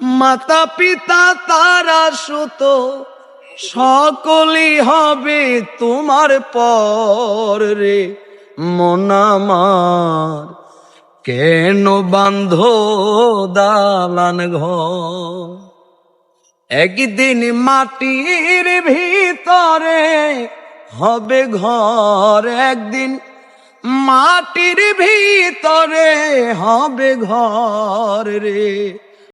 মাতা পিতা তারা সুত, সকলই হবে তোমার পর রে। মনামার কেন বান্ধ দালান ঘর? একদিন মাটির ভিতরে হবে ঘর, একদিন মাটির ভিতরে হবে ঘর রে।